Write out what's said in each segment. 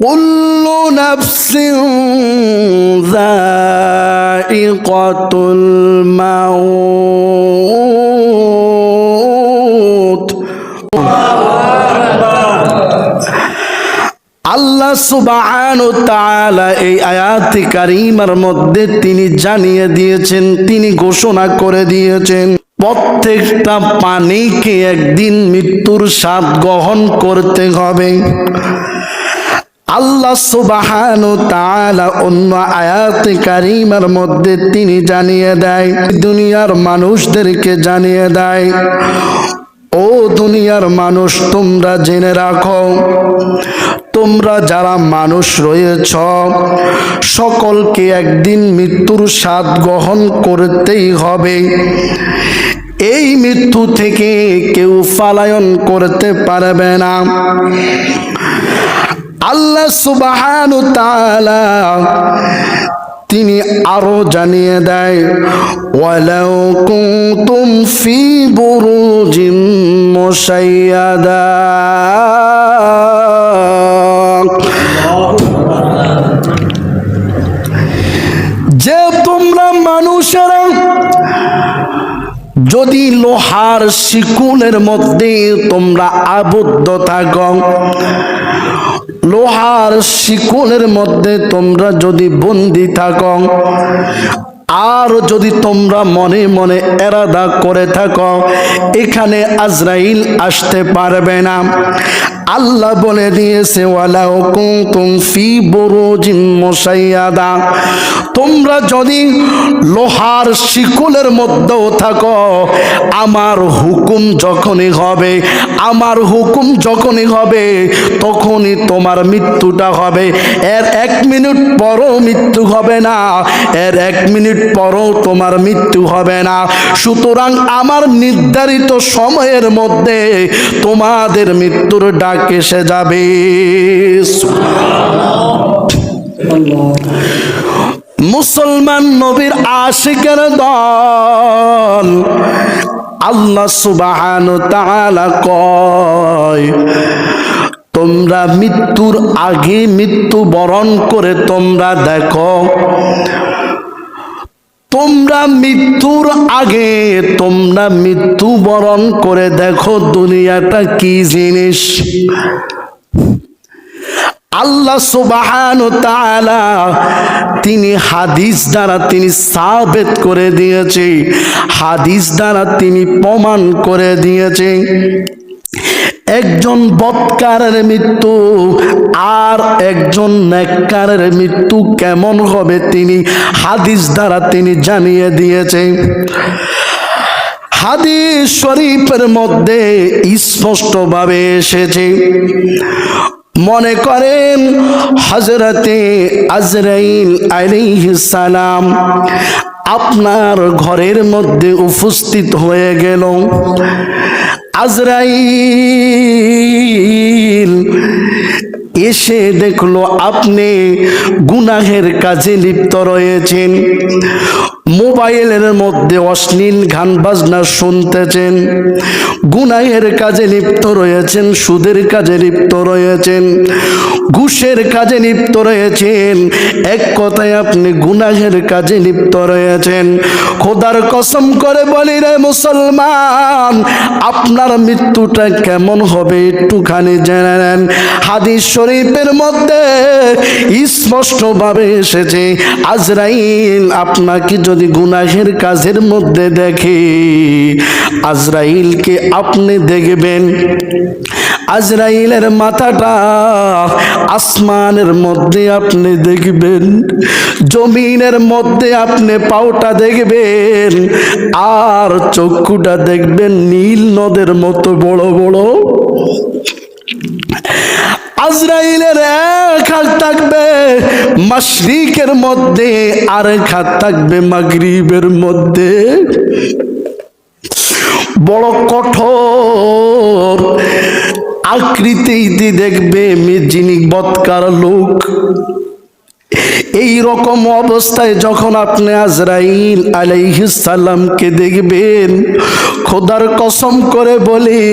كل نفس ذائقة الموت আল্লাহ সুবাহান তাআলা এই আয়াতি কারিমার মধ্যে তিনি জানিয়ে দিয়েছেন তিনি ঘোষণা করে দিয়েছেন প্রত্যেকটা পানিকে একদিন মৃত্যুর স্বাদ গ্রহণ করতে হবে আল্লাহ সুবাহান তাআলা অন্য আয়াতে কারিমার মধ্যে তিনি জানিয়ে দেয়, দুনিয়ার মানুষদেরকে জানিয়ে দেয়, ও দুনিয়ার মানুষ, তোমরা জেনে রাখো, তোমরা যারা মানুষ রয়েছ, সকলকে একদিন মৃত্যুর স্বাদ গ্রহণ করতেই হবে। এই মৃত্যু থেকে কেউ পালায়ন করতে পারবে না। আল্লাহ সুবাহানু তালা তিনি আরও জানিয়ে দেয় ওয়ালাউ কুনতুম ফি বুরুজিম মুশাইয়াদা। যদি লোহার শিকুলের মধ্যে তোমরা আবদ্ধ থাকো, লোহার শিকুলের মধ্যে তোমরা যদি বন্দি থাকো, আর যদি তোমরা মনে মনে এরাদা করে থাকো, এখানে আজরাইল আসতে পারবে না। আল্লাহ বলে দিয়েছে, ওয়ালাউ কুনতুম ফি বুরুজিম মুসাইয়াদা তোমরা যদি লোহার শিকলের মধ্যেও থাকো, আমার হুকুম যখনই হবে, আমার হুকুম যখনই হবে, তখনই তোমার মৃত্যুটা হবে। এর এক মিনিট পরও মৃত্যু হবে না, এর এক মিনিট পরও তোমার মৃত্যু হবে না। সুতরাং আমার নির্ধারিত সময়ের মধ্যে তোমাদের মৃত্যুর ডাক এসে যাবে? মুসলমান নবীর আশিকের দল। আল্লাহ সুবাহান তাআলা কয়, তোমরা মৃত্যুর আগে মৃত্যু বরণ করে তোমরা দেখো তোমরা মৃত্যুর আগে, তোমরা মৃত্যু বরণ করে দেখো দুনিয়াটা কি জিনিস। আল্লাহ সুবাহান তিনি হাদিস দ্বারা তিনি সাবেত করে দিয়েছে। হাদিস দ্বারা তিনি প্রমাণ করে দিয়েছে। একজন বৎকারের মৃত্যু আর একজন নেককারের মৃত্যু কেমন হবে তিনি হাদিস দ্বারা তিনি জানিয়ে দিয়েছে। হাদিস শরীফের মধ্যে স্পষ্টভাবে এসেছে। মনে করেন হজরতে আজরাইল সালাম আপনার ঘরের মধ্যে উপস্থিত হয়ে গেল। আজরাইল এসে দেখল আপনি গুনাহের কাজে লিপ্ত রয়েছেন। মোবাইলের মধ্যে অশ্লীল গান বাজনা শুনতেছেন। গুনাহের কাজে লিপ্ত রয়েছেন, সুদের কাজে লিপ্ত রয়েছেন, ঘুষের কাজে লিপ্ত রয়েছেন। এক কথায় আপনি গুনাহের কাজে লিপ্ত রয়েছেন। খোদার কসম করে বলি রে মুসলমান, আপনার মৃত্যুটা কেমন হবে একটুখানি জেনে নেন। হাদিস শরীফের মধ্যে স্পষ্টভাবে এসেছে, আজরাইল আপনাকে যদি গুনাহের কাজের মধ্যে দেখে আজরাইলকে আপনি দেখবেন, আজরাইলের মাথাটা আসমানের মধ্যে আপনি দেখবেন, জমিনের মধ্যে আপনি পাওটা দেখবেন, আর চক্ষুটা দেখবেন নীল নদের মতো বড় বড়। আজরাইলের হাত থাকবে মাসরিকের মধ্যে আর খাত থাকবে মাগরিবের মধ্যে। বড় কঠোর আকৃতিতে দেখবে যিনি বৎকার লোক। এই রকম অবস্থায় যখন আপনি আজরাইল আলাইহিসাল্লামকে দেখবেন, খোদার কসম করে বলি,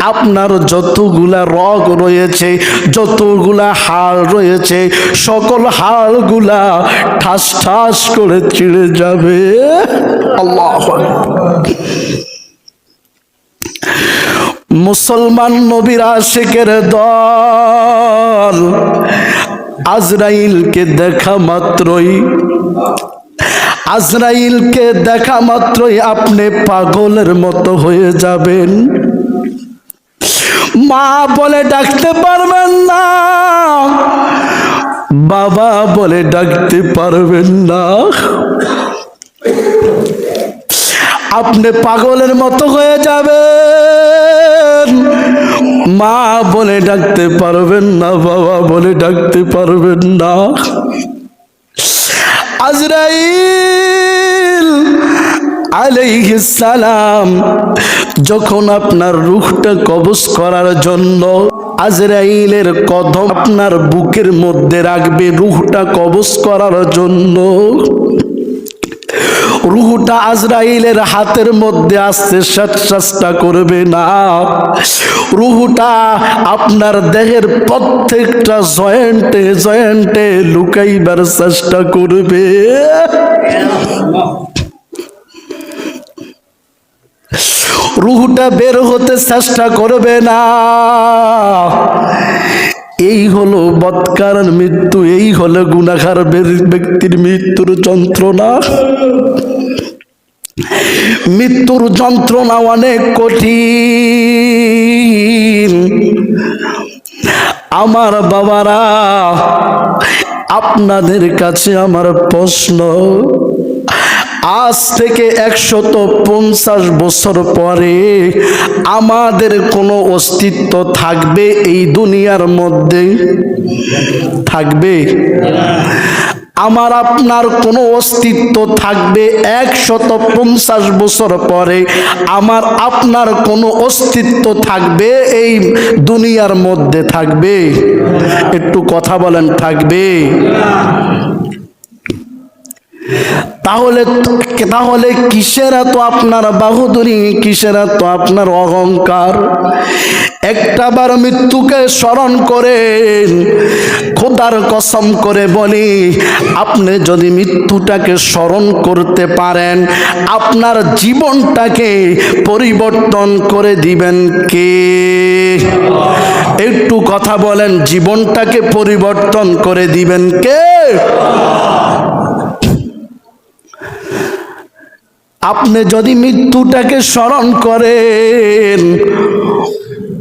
আপনার যতগুলা রগ রয়েছে, যতগুলা হাড় রয়েছে, সকল হাড়গুলা ঠাস ঠাস করে ছিঁড়ে যাবে। আল্লাহ মুসলমান নবীর আশেকের দল আজরাইলকে দেখা মাত্রই। আজরাইলকে দেখা মাত্রই আপনি পাগলের মতো হয়ে যাবেন। মা বলে ডাকতে পারবেন না। বাবা বলে ডাকতে পারবেন না। আপনি পাগলের মতো হয়ে যাবেন। মা বলে ডাকতে পারবেন না, বাবা বলে ডাকতে পারবেন না। আজরাইল সালাম যখন আপনার রুখটা কবজ করার জন্য আজরাইলের কদম আপনার বুকের মধ্যে রাখবে রুহটা কবজ করার জন্য রুহুটা আজরাইলের হাতের মধ্যে আসতে চেষ্টা করবে না। রুহুটা আপনার দেহের প্রত্যেকটা জয়েন্টে জয়েন্টে লুকাইবার চেষ্টা করবে। রুহুটা বের হতে চেষ্টা করবে না। এই হলো বৎকার মৃত্যু, এই হলো গুণাখার ব্যক্তির মৃত্যুর যন্ত্রণা। মৃত্যুর যন্ত্রণা অনেক কঠিন। আমার বাবারা, আপনাদের কাছে আমার প্রশ্ন। আজ থেকে একশত পঞ্চাশ বছর পরে আমাদের কোনো অস্তিত্ব থাকবে এই দুনিয়ার মধ্যে? থাকবে? আমার আপনার কোনো অস্তিত্ব থাকবে একশত পঞ্চাশ বছর পরে। আমার আপনার কোনো অস্তিত্ব থাকবে এই দুনিয়ার মধ্যে থাকবে। একটু কথা বলেন, থাকবে। তাহলে তাহলে কিসের এত আপনার বাহুদুরি? কিসের এত আপনার অহংকার? একটাবার মৃত্যুকে স্মরণ করেন। খোদার কসম করে বলি, আপনি যদি মৃত্যুটাকে স্মরণ করতে পারেন, আপনার জীবনটাকে পরিবর্তন করে দিবেন কে? একটু কথা বলেন, জীবনটাকে পরিবর্তন করে দিবেন কে? আপনি যদি মৃত্যুটাকে স্মরণ করেন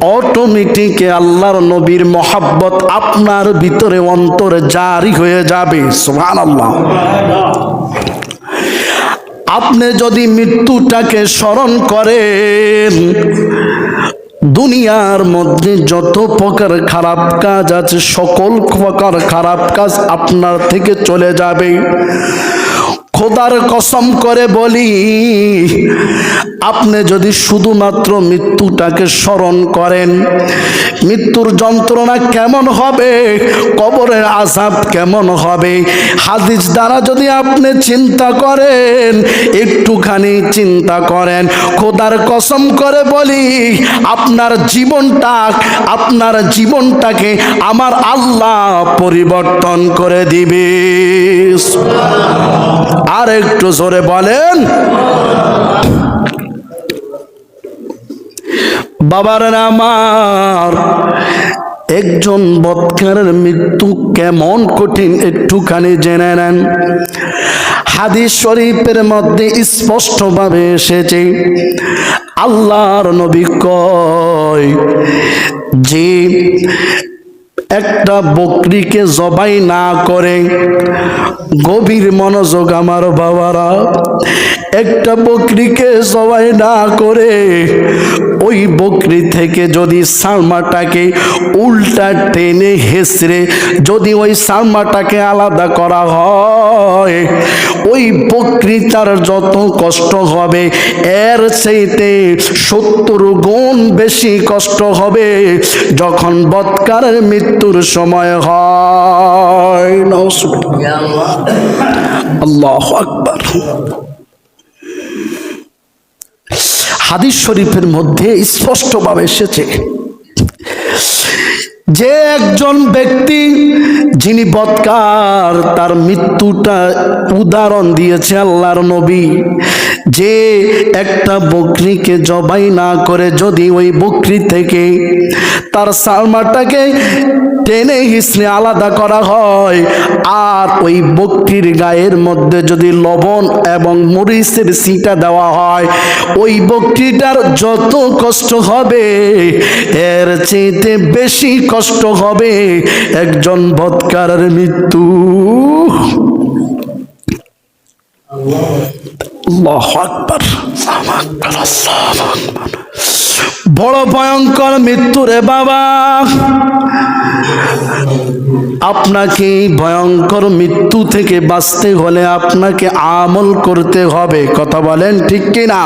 অটোমেটিক আল্লাহর নবীর মহাব্বত আপনার ভিতরে অন্তরে জারি হয়ে যাবে। সোহান আল্লাহ আপনি যদি মৃত্যুটাকে স্মরণ করেন, দুনিয়ার মধ্যে যত প্রকার খারাপ কাজ আছে, সকল প্রকার খারাপ কাজ আপনার থেকে চলে যাবে। খোদার কসম করে বলি, আপনি যদি শুধুমাত্র মৃত্যুটাকে স্মরণ করেন, মৃত্যুর যন্ত্রণা কেমন হবে, কবরের আজাব কেমন হবে, হাদিস দ্বারা যদি আপনি চিন্তা করেন, একটুখানি চিন্তা করেন, খোদার কসম করে বলি, আপনার জীবনটা, আপনার জীবনটাকে আমার আল্লাহ পরিবর্তন করে দিবে। আর একটু জোরে বলেন। বাবার আমার একজন বৎকারের মৃত্যু কেমন কঠিন একটুখানি জেনে নেন। হাদিস শরীফের মধ্যে স্পষ্টভাবে এসেছে, আল্লাহর নবী কয় যে একটা বকরিকে জবাই না করে গভীর মনোযোগ আমার বাবারা, একটা বকরিকে জবাই না করে ওই বকরি থেকে যদি সালমাটাকে উল্টা টেনে হেসড়ে যদি ওই সালমাটাকে আলাদা করা হয় ওই বকরিটার যত কষ্ট হবে, এর সেইতে সত্তর গুণ বেশি কষ্ট হবে যখন বৎকারের মৃত্যুর সময় হয়। আল্লাহ আকবার। হাদিস শরীফের মধ্যে স্পষ্টভাবে এসেছে যে একজন ব্যক্তি যিনি বৎকার তার মৃত্যুটা উদাহরণ দিয়েছে আল্লাহর নবী, যে একটা বকরিকে জবাই না করে যদি ওই বকরি থেকে তার সালমাটাকে টেনে হিসনে আলাদা করা হয়। আর ওই বকরির গায়ের মধ্যে যদি লবণ এবং মরিচের সিটা দেওয়া হয় ওই বকরিটার যত কষ্ট হবে এর চেয়েতে বেশি কষ্ট হবে একজন বৎকারের মৃত্যু। আল্লাহু আকবার। আল্লাহু আকবার, আল্লাহু আকবার। বড় ভয়ঙ্কর মৃত্যু রে বাবা। আপনাকে ভয়ঙ্কর মৃত্যু থেকে বাঁচতে হলে আপনাকে আমল করতে হবে। কথা বলেন ঠিক কিনা?